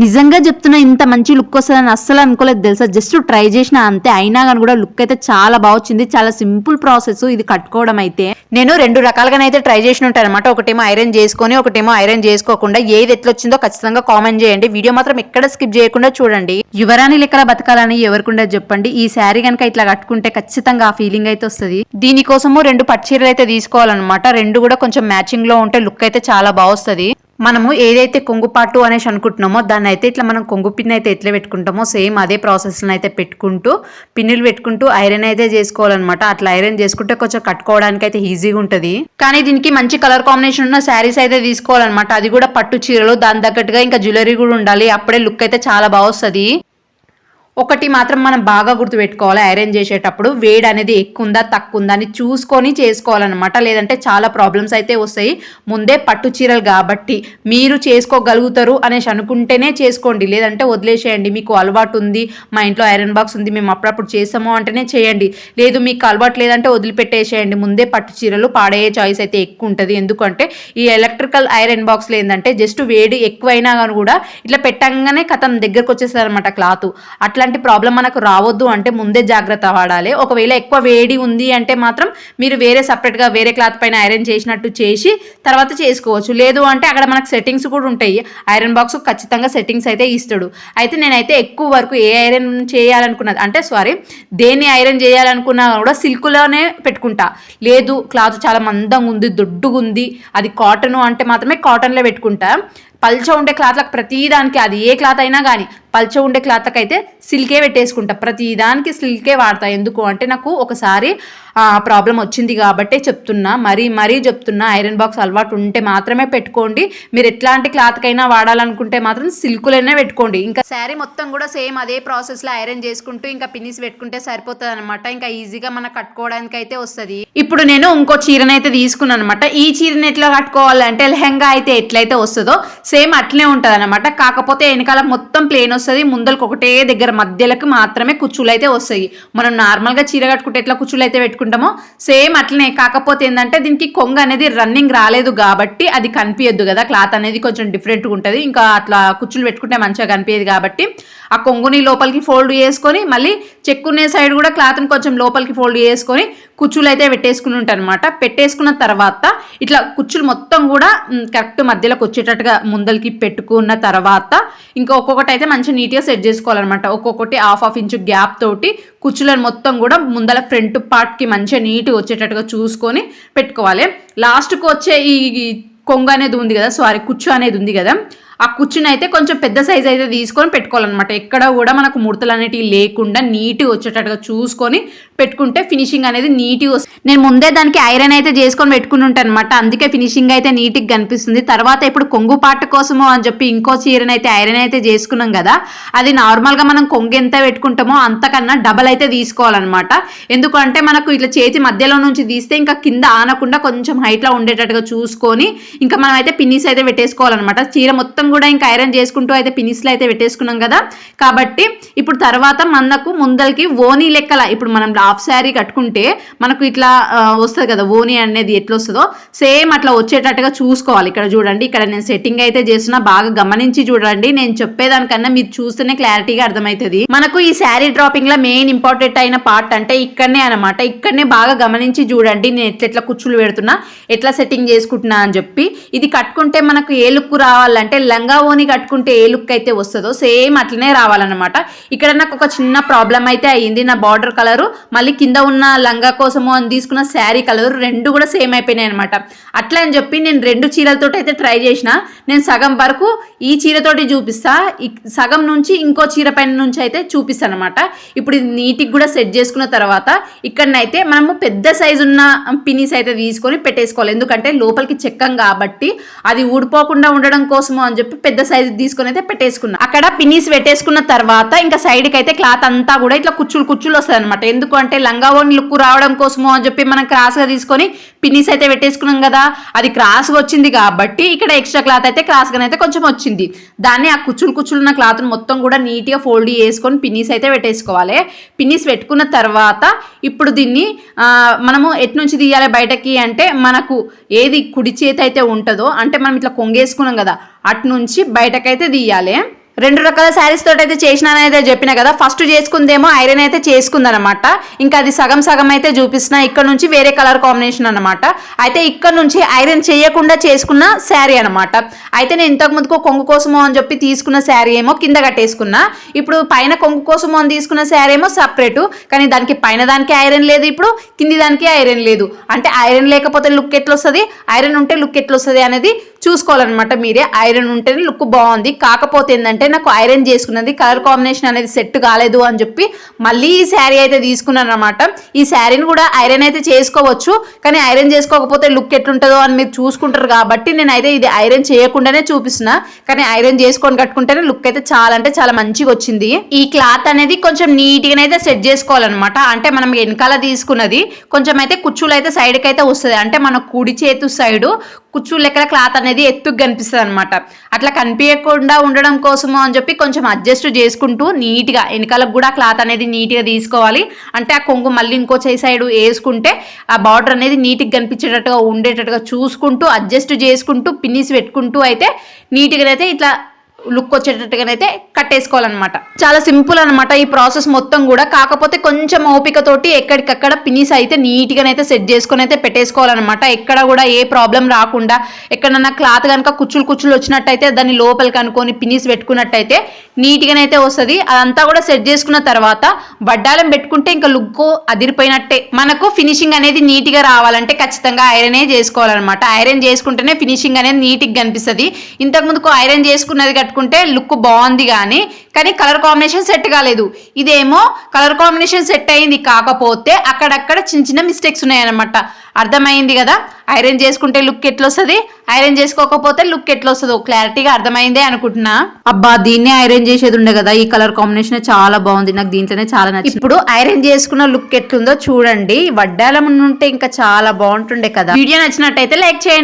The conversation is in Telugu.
నిజంగా చెప్తున్నా ఇంత మంచి లుక్ వస్తుందని అస్సలు అనుకోలేదు తెలుసా? జస్ట్ ట్రై చేసిన అంతే. అయినా కానీ కూడా లుక్ అయితే చాలా బాగా వచ్చింది. చాలా సింపుల్ ప్రాసెస్ ఇది కట్టుకోవడం అయితే. నేను రెండు రకాలుగానైతే ట్రై చేసి ఉంటాను అనమాట ఒకటేమో ఐరన్ చేసుకొని ఒకటేమో ఐరన్ చేసుకోకుండా ఏది ఎట్లా వచ్చిందో ఖచ్చితంగా కామెంట్ చేయండి. వీడియో మాత్రం ఎక్కడ స్కిప్ చేయకుండా చూడండి. యువరాణి లెక్కల బతకాలని ఎవరికుండా చెప్పండి. ఈ శారీ కనుక ఇట్లా కట్టుకుంటే ఖచ్చితంగా ఆ ఫీలింగ్ అయితే వస్తుంది. దీనికోసము రెండు పట్టు చీరలు అయితే తీసుకోవాలన్నమాట. రెండు కూడా కొంచెం మ్యాచింగ్లో ఉంటే లుక్ అయితే చాలా బాగా వస్తుంది. మనము ఏదైతే కొంగుపాటు అనేసి అనుకుంటున్నామో దాన్ని అయితే ఇట్లా మనం కొంగు పిన్ అయితే ఎట్లా పెట్టుకుంటామో సేమ్ అదే ప్రాసెస్ని అయితే పెట్టుకుంటూ పిన్నులు పెట్టుకుంటూ ఐరన్ అయితే చేసుకోవాలన్నమాట. అట్లా ఐరన్ చేసుకుంటే కొంచెం కట్టుకోవడానికి అయితే ఈజీగా ఉంటుంది. కానీ దీనికి మంచి కలర్ కాంబినేషన్ ఉన్న శారీస్ అయితే తీసుకోవాలన్నమాట. అది కూడా పట్టు చీరలు దాని తగ్గట్టుగా ఇంకా జ్యువెలరీ కూడా ఉండాలి. అప్పుడే లుక్ అయితే చాలా బాగా వస్తుంది. ఒకటి మాత్రం మనం బాగా గుర్తుపెట్టుకోవాలి. ఐరన్ చేసేటప్పుడు వేడి అనేది ఎక్కువ ఉందా తక్కువ ఉందా అని చూసుకొని చేసుకోవాలన్నమాట. లేదంటే చాలా ప్రాబ్లమ్స్ అయితే వస్తాయి. ముందే పట్టు చీరలు కాబట్టి మీరు చేసుకోగలుగుతారు అనేసి అనుకుంటేనే చేసుకోండి. లేదంటే వదిలేసేయండి. మీకు అలవాటు ఉంది మా ఇంట్లో ఐరన్ బాక్స్ ఉంది మేము అప్పుడప్పుడు చేసాము అంటేనే చేయండి. లేదు మీకు అలవాటు లేదంటే వదిలిపెట్టేసేయండి. ముందే పట్టు చీరలు పాడయ్యే చాయిస్ అయితే ఎక్కువ ఉంటుంది ఎందుకంటే ఈ ఎలక్ట్రికల్ ఐరన్ బాక్స్లో ఏంటంటే జస్ట్ వేడి ఎక్కువైనా కానీ కూడా ఇట్లా పెట్టంగానే కథం దగ్గరకు వచ్చేస్తుంది అనమాట క్లాత్. అట్లా అట్లాంటి ప్రాబ్లం మనకు రావద్దు అంటే ముందే జాగ్రత్త వాడాలి ఒకవేళ ఎక్కువ వేడి ఉంది అంటే మాత్రం మీరు వేరే సపరేట్గా వేరే క్లాత్ పైన ఐరన్ చేసినట్టు చేసి తర్వాత చేసుకోవచ్చు. లేదు అంటే అక్కడ మనకు సెట్టింగ్స్ కూడా ఉంటాయి. ఐరన్ బాక్స్ ఖచ్చితంగా సెట్టింగ్స్ అయితే ఇస్తాడు. అయితే నేనైతే ఎక్కువ వరకు ఏ ఐరన్ చేయాలనుకున్నది అంటే సారీ దేన్ని ఐరన్ చేయాలనుకున్నా కూడా సిల్క్లోనే పెట్టుకుంటా. లేదు క్లాత్ చాలా మందంగా ఉంది దొడ్డుగా ఉంది. అది కాటన్ అంటే మాత్రమే కాటన్లో పెట్టుకుంటా. పల్చ ఉండే క్లాత్లకు ప్రతిదానికి అది ఏ క్లాత్ అయినా కానీ పల్చ ఉండే క్లాత్కి అయితే సిల్కే పెట్టేసుకుంటా. ప్రతిదానికి సిల్కే వాడతా. ఎందుకు అంటే నాకు ఒకసారి ప్రాబ్లం వచ్చింది కాబట్టే చెప్తున్నా. మరీ మరీ చెప్తున్నా ఐరన్ బాక్స్ అలవాటు ఉంటే మాత్రమే పెట్టుకోండి. మీరు ఎట్లాంటి క్లాత్కైనా వాడాలనుకుంటే మాత్రం సిల్కులైనా పెట్టుకోండి. ఇంకా శారీ మొత్తం కూడా సేమ్ అదే ప్రాసెస్లో ఐరన్ చేసుకుంటూ ఇంకా పినిస్ పెట్టుకుంటే సరిపోతుంది అనమాట ఇంకా ఈజీగా మనం కట్టుకోవడానికి అయితే వస్తుంది. ఇప్పుడు నేను ఇంకో చీరనైతే తీసుకున్నాను అనమాట ఈ చీరని ఎట్లా కట్టుకోవాలంటే లెహంగా అయితే ఎట్లయితే వస్తుందో సేమ్ అట్లే ఉంటుంది అనమాట కాకపోతే వెనకాల మొత్తం ప్లేన్ వస్తుంది. ముందలకు ఒకటే దగ్గర మధ్యలకు మాత్రమే కుచ్చులు అయితే వస్తాయి. మనం నార్మల్గా చీర కట్టుకుంటే ఎట్లా కుచ్చులు అయితే పెట్టుకుంటామో సేమ్ అట్లనే. కాకపోతే ఏంటంటే దీనికి కొంగ అనేది రన్నింగ్ రాలేదు కాబట్టి అది కనిపించద్దు కదా. క్లాత్ అనేది కొంచెం డిఫరెంట్గా ఉంటుంది. ఇంకా అట్లా కుచ్చులు పెట్టుకుంటే మంచిగా కనిపించదు కాబట్టి ఆ కొంగుని లోపలికి ఫోల్డ్ చేసుకొని మళ్ళీ చెక్కునే సైడ్ కూడా క్లాత్ని కొంచెం లోపలికి ఫోల్డ్ చేసుకొని కుచ్చులు అయితే పెట్టేసుకుని ఉంటానమాట పెట్టేసుకున్న తర్వాత ఇట్లా కుచ్చులు మొత్తం కూడా కరెక్ట్ మధ్యలోకి వచ్చేటట్టుగా ముందలకి పెట్టుకున్న తర్వాత ఇంకా ఒక్కొక్కటి అయితే మంచిగా నీట్గా సెట్ చేసుకోవాలన్నమాట. ఒక్కొక్కటి హాఫ్ హాఫ్ ఇంచు గ్యాప్ తోటి కుచ్చులను మొత్తం కూడా ముందల ఫ్రంట్ పార్ట్కి మంచిగా నీట్గా వచ్చేటట్టుగా చూసుకొని పెట్టుకోవాలి. లాస్ట్కి వచ్చే ఈ కొంగ అనేది ఉంది కదా సారీ కుచ్చు అనేది ఉంది కదా. ఆ కుర్చీని అయితే కొంచెం పెద్ద సైజ్ అయితే తీసుకొని పెట్టుకోవాలన్నమాట. ఎక్కడ కూడా మనకు ముడతలు అనేటివి లేకుండా నీట్గా వచ్చేటట్టుగా చూసుకొని పెట్టుకుంటే ఫినిషింగ్ అనేది నీట్గా వస్తుంది. నేను ముందే దానికి ఐరన్ అయితే చేసుకొని పెట్టుకుని ఉంటాను అనమాట అందుకే ఫినిషింగ్ అయితే నీట్గా కనిపిస్తుంది. తర్వాత ఇప్పుడు కొంగు పాట కోసము అని చెప్పి ఇంకో చీరని అయితే ఐరన్ అయితే చేసుకున్నాం కదా అది నార్మల్గా మనం కొంగు ఎంత పెట్టుకుంటామో అంతకన్నా డబల్ అయితే తీసుకోవాలన్నమాట. ఎందుకంటే మనకు ఇట్లా చేతి మధ్యలో నుంచి తీస్తే ఇంకా కింద ఆనకుండా కొంచెం హైట్లో ఉండేటట్టుగా చూసుకొని ఇంకా మనం అయితే పిన్నిస్ అయితే పెట్టేసుకోవాలన్నమాట. చీర మొత్తం కూడా ఇంకా ఐరన్ చేసుకుంటూ అయితే పినిస్లు అయితే పెట్టేసుకున్నాం కదా. కాబట్టి ఇప్పుడు తర్వాత మనకు ముందలకి ఓనీ లెక్కల ఇప్పుడు మనం హాఫ్ శారీ కట్టుకుంటే మనకు ఇట్లా వస్తుంది కదా ఓనీ అనేది ఎట్లా వస్తుందో సేమ్ అట్లా వచ్చేటట్టుగా చూసుకోవాలి. ఇక్కడ చూడండి ఇక్కడ నేను సెట్టింగ్ అయితే చేసిన బాగా గమనించి చూడండి. నేను చెప్పేదానికన్నా మీరు చూస్తేనే క్లారిటీగా అర్థమవుతుంది. మనకు ఈ శారీ డ్రాపింగ్లో మెయిన్ ఇంపార్టెంట్ అయిన పార్ట్ అంటే ఇక్కడనే అనమాట ఇక్కడనే బాగా గమనించి చూడండి నేను ఎట్లా ఎట్లా కుచ్చులు పెడుతున్నా ఎట్లా సెట్టింగ్ చేసుకుంటున్నా అని చెప్పి. ఇది కట్టుకుంటే మనకు ఏ లుక్ రావాలంటే లంగా ఓని కట్టుకుంటే ఏ లుక్ అయితే వస్తుందో సేమ్ అట్లనే రావాలన్నమాట. ఇక్కడ నాకు ఒక చిన్న ప్రాబ్లం అయితే అయ్యింది. నా బార్డర్ కలరు మళ్ళీ కింద ఉన్న లంగా కోసము అని తీసుకున్న శారీ కలర్ రెండు కూడా సేమ్ అయిపోయినాయి అనమాట అట్లా అని చెప్పి నేను రెండు చీరలతో అయితే ట్రై చేసిన. నేను సగం వరకు ఈ చీరతోటి చూపిస్తా. సగం నుంచి ఇంకో చీర పైన నుంచి అయితే చూపిస్తాను అనమాట ఇప్పుడు ఇది కూడా సెట్ చేసుకున్న తర్వాత ఇక్కడనైతే మనము పెద్ద సైజు ఉన్న పినీస్ అయితే తీసుకొని పెట్టేసుకోవాలి. ఎందుకంటే లోపలికి చెక్కం కాబట్టి అది ఊడిపోకుండా ఉండడం కోసము అని చెప్పి పెద్ద సైజు తీసుకుని అయితే పెట్టేసుకున్నా. అక్కడ పిన్నీస్ పెట్టేసుకున్న తర్వాత ఇంకా సైడ్కి అయితే క్లాత్ అంతా కూడా ఇట్లా కుచ్చులు కుచ్చులు వస్తుంది అనమాట ఎందుకు అంటే లంగా లుక్ రావడం కోసము అని చెప్పి మనం క్రాస్గా తీసుకొని పిన్నీస్ అయితే పెట్టేసుకున్నాం కదా. అది క్రాస్గా వచ్చింది కాబట్టి ఇక్కడ ఎక్స్ట్రా క్లాత్ అయితే క్రాస్గా అయితే కొంచెం వచ్చింది. దాన్ని ఆ కుచ్చులు కుచ్చులు ఉన్న క్లాత్ని మొత్తం కూడా నీట్గా ఫోల్డ్ చేసుకొని పిన్నీస్ అయితే పెట్టేసుకోవాలి. పిన్నీస్ పెట్టుకున్న తర్వాత ఇప్పుడు దీన్ని మనము ఎటు నుంచి తీయాలి బయటకి అంటే మనకు ఏది కుడి చేతి అయితే ఉంటుందో అంటే మనం ఇట్లా కొంగేసుకున్నాం కదా అటు నుంచి బయటకైతే తీయాలి. రెండు రకాల శారీస్ తోటి అయితే చేసినానైతే చెప్పిన కదా ఫస్ట్ చేసుకుందేమో ఐరన్ అయితే చేసుకుందనమాట. ఇంకా అది సగం సగం అయితే చూపిస్తున్నా ఇక్కడ నుంచి వేరే కలర్ కాంబినేషన్ అనమాట అయితే ఇక్కడ నుంచి ఐరన్ చేయకుండా చేసుకున్న శారీ అనమాట అయితే నేను ఇంతకు ముందుకు కొంగు కోసమో అని చెప్పి తీసుకున్న శారీ ఏమో కింద కట్టేసుకున్నా. ఇప్పుడు పైన కొంగు కోసమో అని తీసుకున్న శారీ ఏమో సపరేట్ కానీ దానికి పైన దానికి ఐరన్ లేదు ఇప్పుడు కింది దానికి ఐరన్ లేదు. అంటే ఐరన్ లేకపోతే లుక్ ఎట్లా వస్తుంది ఐరన్ ఉంటే లుక్ ఎట్లా వస్తుంది అనేది చూసుకోవాలన్నమాట మీరే. ఐరన్ ఉంటేనే లుక్ బాగుంది. కాకపోతే ఏంటంటే నాకు ఐరన్ చేసుకున్నది కలర్ కాంబినేషన్ అనేది సెట్ కాలేదు అని చెప్పి మళ్ళీ ఈ శారీ అయితే తీసుకున్నాను అనమాట ఈ శారీని కూడా ఐరన్ అయితే చేసుకోవచ్చు. కానీ ఐరన్ చేసుకోకపోతే లుక్ ఎట్లుంటుందో అని మీరు చూసుకుంటారు కాబట్టి నేనైతే ఇది ఐరన్ చేయకుండానే చూపిస్తున్నా. కానీ ఐరన్ చేసుకొని కట్టుకుంటేనే లుక్ అయితే చాలా అంటే చాలా మంచిగా వచ్చింది. ఈ క్లాత్ అనేది కొంచెం నీట్గా అయితే సెట్ చేసుకోవాలన్నమాట. అంటే మనం వెనకాల తీసుకున్నది కొంచెం అయితే కుచ్చులు అయితే సైడ్కి అయితే వస్తుంది. అంటే మన కుడి చేతు సైడ్ కుచ్చు లెక్కల క్లాత్ అనేది ఎత్తుకు కనిపిస్తుంది అనమాట అట్లా కనిపించకుండా ఉండడం కోసము అని చెప్పి కొంచెం అడ్జస్ట్ చేసుకుంటూ నీట్గా వెనకాలకు కూడా క్లాత్ అనేది నీట్గా తీసుకోవాలి. అంటే ఆ కొంగు మళ్ళీ ఇంకో చేయి సైడ్ వేసుకుంటే ఆ బార్డర్ అనేది నీట్గా కనిపించేటట్టుగా ఉండేటట్టుగా చూసుకుంటూ అడ్జస్ట్ చేసుకుంటూ పిన్నిస్ పెట్టుకుంటూ అయితే నీట్గా అయితే ఇట్లా లుక్ వచ్చేటట్టుగానైతే కట్టేసుకోవాలన్నమాట. చాలా సింపుల్ అనమాట ఈ ప్రాసెస్ మొత్తం కూడా. కాకపోతే కొంచెం ఓపికతోటి ఎక్కడికక్కడ పినిస్ అయితే నీట్గానైతే సెట్ చేసుకొని అయితే పెట్టేసుకోవాలన్నమాట. ఎక్కడ కూడా ఏ ప్రాబ్లం రాకుండా ఎక్కడన్నా క్లాత్ కనుక కుచ్చులు కుచ్చులు వచ్చినట్టయితే దాన్ని లోపలికి అనుకొని పినిస్ పెట్టుకున్నట్టయితే నీట్గానైతే వస్తుంది. అదంతా కూడా సెట్ చేసుకున్న తర్వాత వడ్డాలం పెట్టుకుంటే ఇంకా లుక్ అదిరిపోయినట్టే. మనకు ఫినిషింగ్ అనేది నీట్గా రావాలంటే ఖచ్చితంగా ఐరనే చేసుకోవాలన్నమాట. ఐరన్ చేసుకుంటేనే ఫినిషింగ్ అనేది నీట్గా కనిపిస్తుంది. ఇంతకుముందుకు ఐరన్ చేసుకున్నది కట్టుకుంటే లుక్ బాగుంది కానీ కానీ కలర్ కాంబినేషన్ సెట్ కాలేదు. ఇదేమో కలర్ కాంబినేషన్ సెట్ అయింది కాకపోతే అక్కడక్కడ చిన్న చిన్న మిస్టేక్స్ ఉన్నాయన్నమాట. అర్థమైంది కదా? ఐరన్ చేసుకుంటే లుక్ ఎట్లా వస్తుంది ఐరన్ చేసుకోకపోతే లుక్ ఎట్లా వస్తుందో క్లారిటీగా అర్థమైందే అనుకుంటున్నా. అబ్బా దీన్నే ఐరన్ చేసేది ఉండే కదా? ఈ కలర్ కాంబినేషన్ చాలా బాగుంది. నాకు దీంట్లోనే చాలా నచ్చింది. ఇప్పుడు ఐరన్ చేసుకున్న లుక్ ఎట్లుందో చూడండి. వడ్డాలం ఉంటే ఇంకా చాలా బాగుంటుండే కదా? వీడియో నచ్చినట్టయితే లైక్ చేయండి.